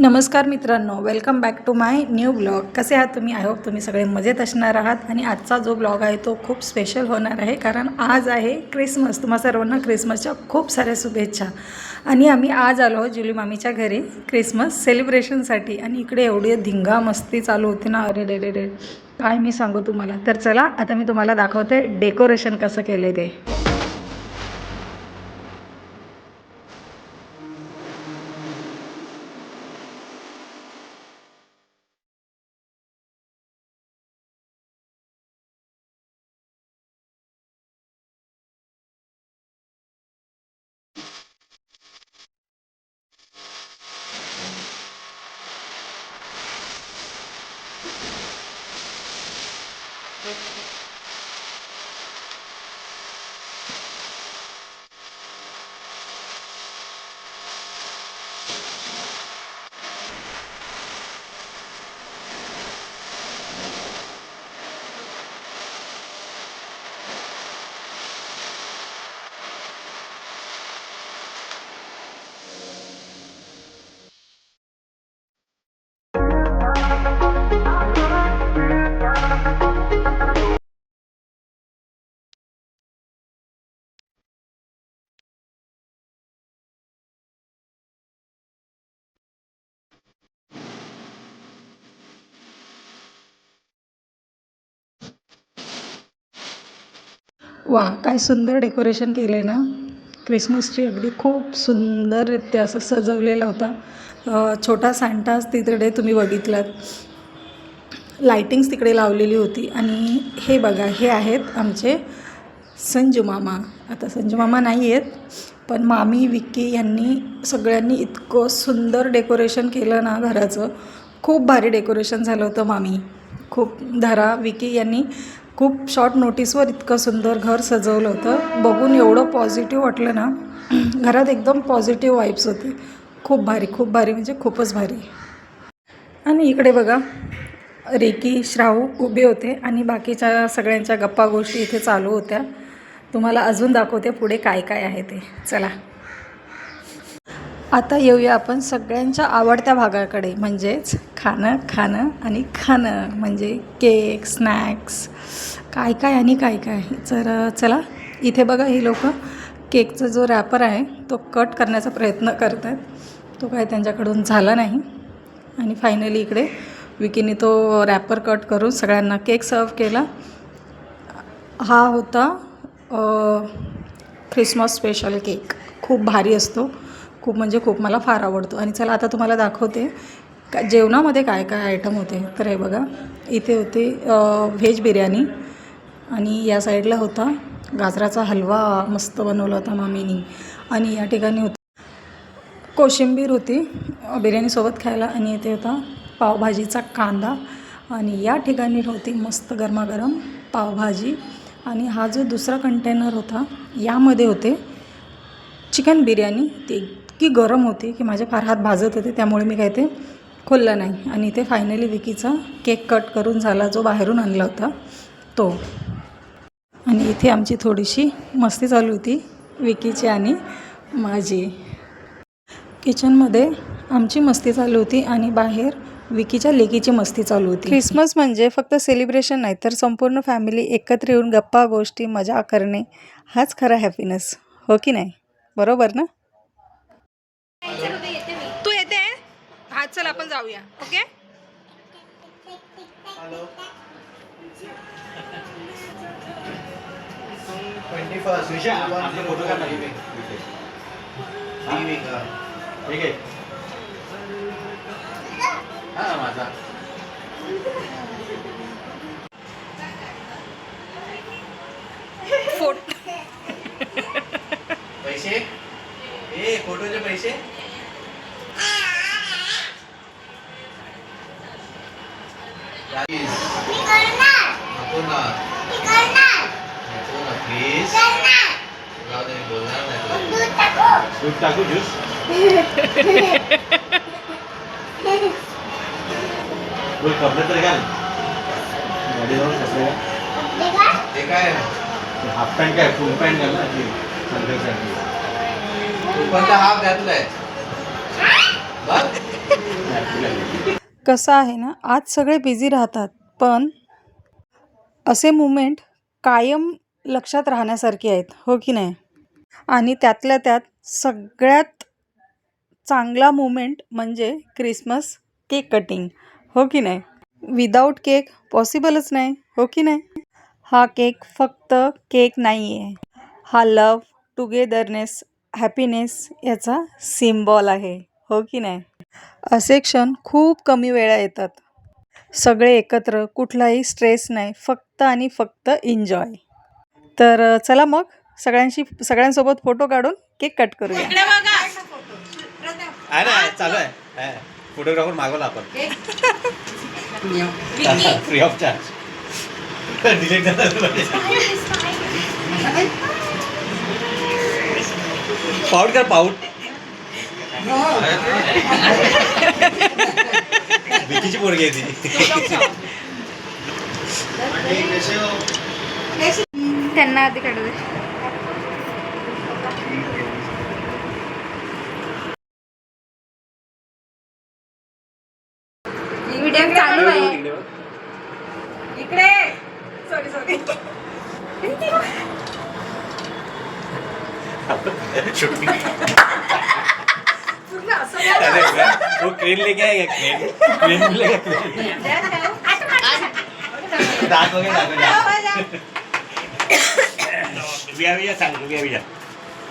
नमस्कार मित्रांनो welcome back to my new blog कसे आहात तुम्ही? आय होप तुम्ही सगळे मजेत असणार आहात. आणि आजचा जो ब्लॉग आहे तो खूप स्पेशल होणार आहे. कारण आज आहे क्रिसमस तुम्हा सर्वांना क्रिसमसच्या खूप साऱ्या शुभेच्छा. आणि आम्ही आज आलो जुली मामीच्या घरी क्रिसमस सेलिब्रेशनसाठी आणि इकडे एवढी धिंगा मस्ती चालू होती ना. अरे रे रे रे. काय मी सांगू तुम्हाला? तर चला आता मी तुम्हाला दाखवते डेकोरेशन कसं केलं ते. वा काय सुंदर डेकोरेशन केलं ना. क्रिसमस ट्री अगदी खूप सुंदररित्या असं सजवलेला होता. छोटा सँटाज तिकडे तुम्ही बघितलात. लायटिंग्स तिकडे लावलेली होती. आणि हे बघा हे आहेत आमचे संजू मामा. आता संजू मामा नाही आहेत पण मामी विक्की यांनी सगळ्यांनी इतकं सुंदर डेकोरेशन केलं ना घराचं. खूप भारी डेकोरेशन झालं होतं मामी. खूप धरा विकी यांनी खूप शॉर्ट नोटीसवर इतकं सुंदर घर सजवलं होतं. बघून एवढं पॉझिटिव्ह वाटलं ना घरात एकदम पॉझिटिव्ह वाईब्स होती. खूप भारी खूप भारी म्हणजे खूपच भारी. आणि इकडे बघा रेकी श्रावू उभे होते आणि बाकीच्या सगळ्यांच्या गप्पा गोष्टी इथे चालू होत्या. तुम्हाला अजून दाखवते पुढे काय काय आहे ते. चला. आता येऊया आपण सगळ्यांच्या आवडत्या भागाकडे म्हणजेच खाणं खाणं आणि खाणं म्हणजे केक स्नॅक्स काय काय आणि काय काय? तर चला इथे बघा ही लोक. केकचा जो रॅपर आहे तो कट करण्याचा प्रयत्न करत आहेत तो काय त्यांच्याकडून झाला नाही. आणि फायनली इकडे विकीने तो रॅपर कट करून सगळ्यांना केक सर्व केला. हा होता ख्रिसमस स्पेशल केक. खूप भारी असतो. खूप म्हणजे खूप मला फार आवडतो. आणि चला आता तुम्हाला दाखवते. का जेवणामध्ये काय काय आयटम होते. तर हे बघा इथे होते व्हेज बिर्याणी. आणि या साईडला होता. गाजराचा हलवा मस्त बनवला होता मामीनी. आणि या ठिकाणी होता. कोशिंबीर होती बिर्याणीसोबत खायला. आणि इथे होता पावभाजीचा कांदा. आणि या ठिकाणी होती मस्त गरमागरम पावभाजी. आणि हा जो दुसरा कंटेनर होता यामध्ये होते चिकन बिर्याणी. ती इतकी गरम होती की माझे फार हात भाजत होते त्यामुळे मी काय ते खोललं नाही. आणि ते फायनली विकीचा केक कट करून झाला जो बाहेरून आणला होता तो. आणि इथे आमची थोडीशी मस्ती चालू होती विकीची आणि माझी. किचनमध्ये आमची मस्ती चालू होती आणि बाहेर विकीच्या लेकीची मस्ती चालू होती. क्रिसमस म्हणजे फक्त सेलिब्रेशन नाही तर संपूर्ण फॅमिली एकत्र येऊन गप्पा गोष्टी मजा करणे हाच खरा हॅपीनेस. हो की नाही? बरोबर ना? तू येते? हा चल आपण जाऊया. ओके? ट्वेंटी फर्स्ट विषय आपले फोटो काढ ठीक आहे हा माझा फोट पैसे? ए फोटोचे पैसे नको ना नको ना प्लीज जाऊ दे मी बोलणार नाही तुला. दूध टाकू ज्यूस दूध कपडे तर घाल गाडी जाऊन कपडे ते काय हाफ पॅन्ट काय फुल पॅन्ट घाल ना ती संध्यासाठी तू पण हाफ घातलाय बघ कसं आहे ना आज सगळे बिझी राहतात पण असे मुमेंट कायम लक्षात राहण्यासारखे आहेत हो की नाही? आणि त्यातल्या त्यात सगळ्यात चांगला मुमेंट म्हणजे क्रिसमस केक कटिंग हो की नाही? विदाऊट केक पॉसिबलच नाही. हो की नाही? हा केक फक्त केक नाही आहे हा लव टुगेदरनेस हॅपीनेस याचा सिम्बॉल आहे. हो की नाही? असे क्षण खूप कमी वेळा येतात. सगळे एकत्र कुठलाही स्ट्रेस नाही. फक्त आणि फक्त एन्जॉय तर चला मग सगळ्यांशी सगळ्यांसोबत फोटो काढून केक कट करूया. आहे ना चालू आहे फोटोग्राफर मागवला आपण free of charge delete pout कर पाऊट भीतीची पोरगी आहे ती त्यांना आधी काढू दे व्हिडिओ चालू आहे इकडे सॉरी सॉरी अरे वो क्रेन लेके आएगा क्रेन क्रेन मिलेगा क्रेन दांत वगैरे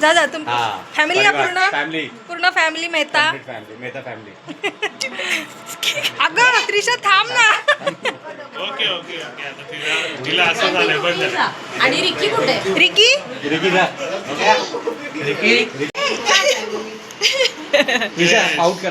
जा जा तुम हा फॅमिली का पूर्ण? फॅमिली पूर्ण family Mehta? Family Mehta family अगं त्रिशा थांब ना. ओके ओके ओके आता तिला तिला असं झालंय बंद झालं आणि रिकी कुठे? रिकी? रिकी जा. रिकी? विजा आउट कर.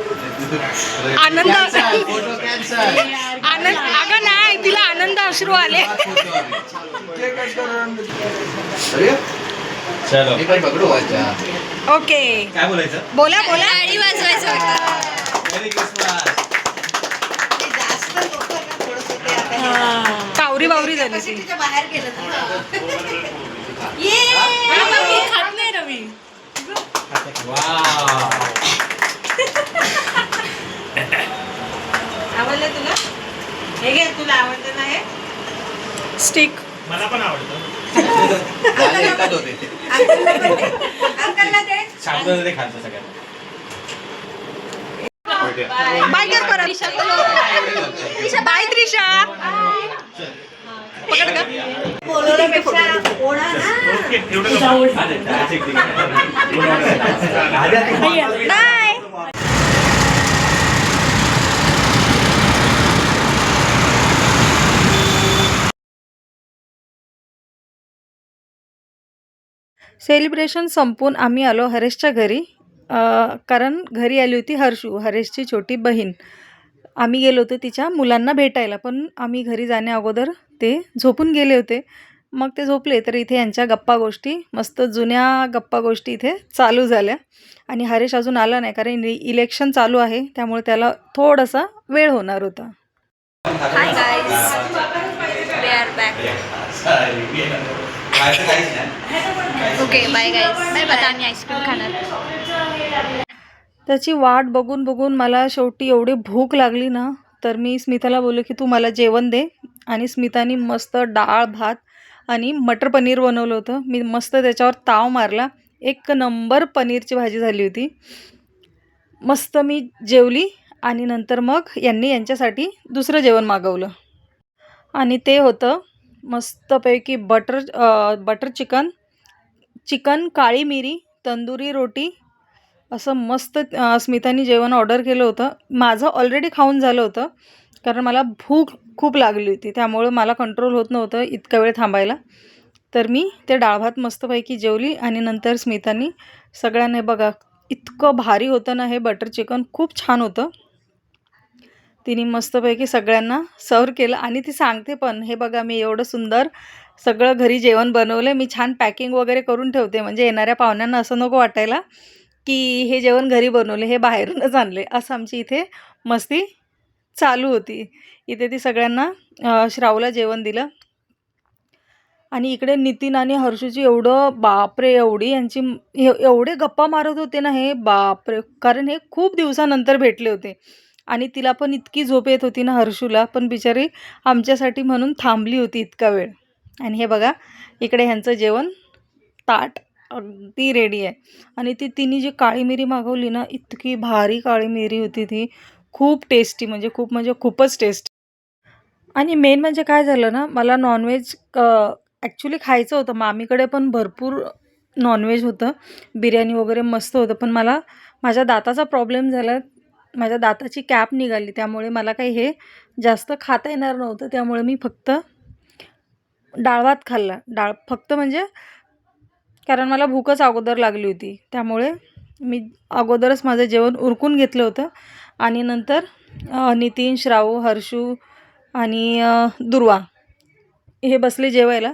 आनंद आनंद अगं नाही तिला आनंद अश्रू आले. चलो. ओके. काय बोलायचं? बोला बोला. गाडी वाजवायचं होतं. कावरी बावरी झाली ती खात नाही रवी. वाव. आवडलं तुला? हे घे तुला आवडतं ना हे? स्टिक. मला पण आवडतं. अंकलला दे. ते बाय कर परत. बाय. त्रिशा. पकड का बोलवल्यापेक्षा ओढा ना. ओके एवढं नको. बाय. सेलिब्रेशन संपून आम्ही आलो हरेशच्या घरी कारण घरी आली होती हर्षू हरेशची छोटी बहीण आम्ही गेलो होतो तिच्या मुलांना भेटायला पण आम्ही घरी जाण्या अगोदर ते झोपून गेले होते मग ते झोपले तर इथे यांच्या गप्पा गोष्टी मस्त जुन्या गप्पा गोष्टी इथे चालू झाल्या आणि हरेश अजून आला नाही कारण इ- इलेक्शन चालू आहे त्यामुळे त्याला थोडासा वेळ होणार होता hi guys we are back okay bye guys bye bye आम्ही आईस्क्रीम खाणार. त्याची वाट बघून बघून मला शेवटी एवढी भूक लागली ना तर मी स्मिताला बोललो की तू मला जेवण दे. आणि स्मितानी मस्त डाळ भात आणि मटर पनीर बनवलं होतं. मी मस्त त्याच्यावर ताव मारला. एक नंबर पनीरची भाजी झाली होती. मस्त मी जेवली आणि नंतर मग यांनी यांच्यासाठी दुसरं जेवण मागवलं. आणि ते होतं मस्तपैकी बटर बटर चिकन चिकन काळी मिरी तंदुरी रोटी असं मस्त स्मितानी जेवण ऑर्डर केलं होतं. माझं ऑलरेडी खाऊन झालं होतं कारण मला भूक खूप लागली होती. त्यामुळं मला कंट्रोल होत नव्हतं इतका वेळ थांबायला. तर मी ते डाळ भात मस्तपैकी जेवली आणि नंतर स्मितानी सगळ्यांना बघा इतकं भारी होतं ना हे बटर चिकन खूप छान होतं. तिने मस्तपैकी सगळ्यांना सर्व केलं आणि ती सांगते पण हे बघा मी एवढं सुंदर सगळं घरी जेवण बनवलं मी छान पॅकिंग वगैरे करून ठेवते. म्हणजे येणाऱ्या पाहुण्यांना असं नको वाटायला की हे जेवण घरी बनवले हे बाहेरूनच आणले असं आमची इथे मस्ती चालू होती. इथे ती सगळ्यांना श्रावला जेवण दिलं. आणि इकडे नितीन आणि हर्षूची एवढं बापरे एवढी यांची एवढे गप्पा मारत होते ना हे बापरे. कारण हे खूप दिवसानंतर भेटले होते. आणि तिला पण इतकी झोप येत होती ना हर्षूला. पण बिचारी आमच्यासाठी म्हणून थांबली होती इतका वेळ. आणि हे बघा इकडे ह्यांचं जेवण ताट अगदी रेडी आहे. आणि ती तिने जी काळी मिरी मागवली ना इतकी भारी काळी मिरी होती ती. खूप टेस्टी म्हणजे खूप म्हणजे खूपच टेस्टी आणि मेन म्हणजे काय झालं ना मला नॉनव्हेज ॲक्च्युली खायचं होतं. मामीकडे पण भरपूर नॉनव्हेज होतं. बिर्याणी वगैरे मस्त होतं. पण मला माझ्या दाताचा प्रॉब्लेम झाला. माझ्या दाताची कॅप निघाली. त्यामुळे मला काही हे जास्त खाता येणार नव्हतं. त्यामुळे मी फक्त डाळ भात खाल्ला. डाळ फक्त म्हणजे कारण मला भूकच अगोदर लागली होती. त्यामुळे मी अगोदरच माझं जेवण उरकून घेतलं होतं. आणि नंतर नितीन श्रावू हर्षू आणि दुर्वा हे बसले जेवायला.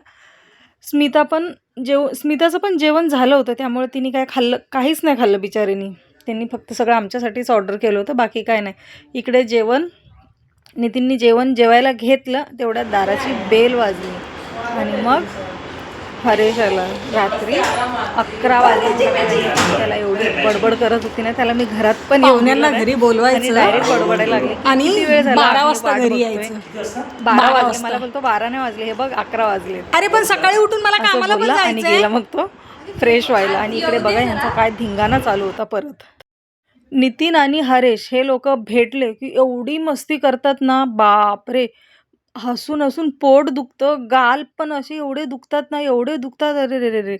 स्मिता पण जेव स्मिताचं पण जेवण झालं होतं. त्यामुळे तिने काय खाल्लं काहीच नाही खाल्लं बिचारीनी. त्यांनी फक्त सगळं आमच्यासाठीच ऑर्डर केलं होतं. बाकी काय नाही. इकडे जेवण नितीननी जेवण जेवायला घेतलं. तेवढ्या दाराची बेल वाजली. आणि मग हरेश आला रात्री अकरा वाजले त्याला एवढी बडबड करत होती ना त्याला मी घरात पण येऊन दिलं घरी. बोलवायचं. डायरेक्ट बडबडायला लागले आणि वेळ झाला बारा वाजता घरी. यायचं. बारा वाजले वाजता. मला बोलतो बारा नाही वाजले हे बघ अकरा वाजले अरे पण सकाळी उठून मला कामाला बोलला आणि गेला मग तो फ्रेश व्हायला आणि इकडे बघा यांचा काय धिंगाणा चालू होता परत नितीन आणि हरेश हे लोक भेटले की एवढी मस्ती करतात ना बापरे हसून हसून पोट दुखतं गाल पण असे एवढे दुखतात ना एवढे दुखतात अरे रे रे रे.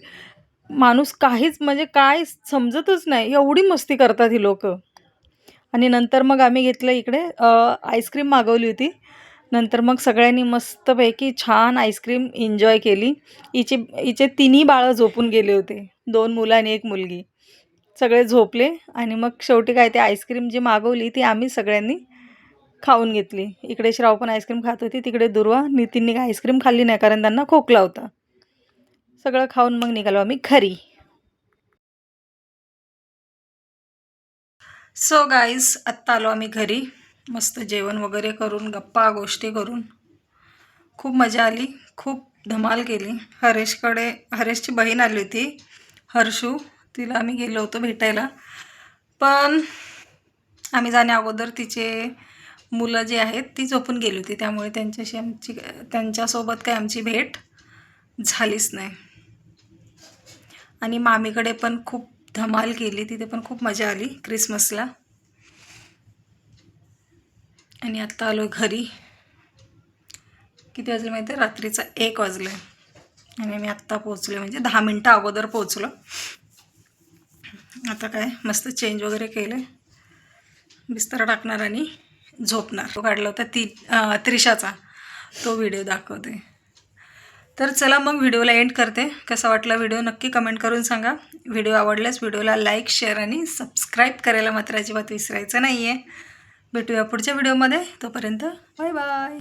माणूस काहीच म्हणजे काय समजतच नाही एवढी मस्ती करतात ही लोक. आणि नंतर मग आम्ही घेतलं इकडे आईस्क्रीम मागवली होती. नंतर मग सगळ्यांनी मस्तपैकी छान आईस्क्रीम एन्जॉय केली. हिचे हिचे तिन्ही बाळं झोपून गेले होते दोन मुलं आणि एक मुलगी. सगळे झोपले आणि मग शेवटी काय ते आईस्क्रीम जी मागवली ती आम्ही सगळ्यांनी खाऊन घेतली. इकडे श्राव पण आईस्क्रीम खात होती तिकडे दुर्वा नितीनने आईस्क्रीम खाल्ली नाही कारण त्यांना खोकला होता. सगळं खाऊन मग निघालो आम्ही घरी. सो गाईज आत्ता आलो आम्ही घरी. मस्त जेवण वगैरे करून गप्पा गोष्टी करून. खूप मजा आली खूप धमाल केली. हरेशकडे हरेशची बहीण आली होती हर्षू. तिला आम्ही गेलो होतो भेटायला. पण आम्ही जाण्या अगोदर तिचे मुलं जी आहेत ती झोपून गेली होती. त्यामुळे त्यांच्याशी आमची त्यांच्यासोबत काही आमची भेट झालीच नाही. आणि मामीकडे पण खूप धमाल केली. तिथे पण खूप मजा आली क्रिसमसला. आणि आत्ता आलो घरी. किती वाजले माहिती आहे रात्रीचा एक वाजलं आहे आणि मी आत्ता पोचले म्हणजे दहा मिनटं अगोदर पोचलो आता काय? मस्त चेंज वगैरे केलं बिस्तर टाकणार आणि झोपणार. तो काढला होता ती त्रिशाचा. तो व्हिडिओ दाखवते. तर चला मग व्हिडिओला एंड करते. कसा वाटला व्हिडिओ नक्की कमेंट करून सांगा. व्हिडिओ आवडल्यास व्हिडिओला लाईक शेअर आणि सबस्क्राईब करायला मात्र अजिबात विसरायचं नाही आहे भेटूया पुढच्या व्हिडिओमध्ये तोपर्यंत बाय बाय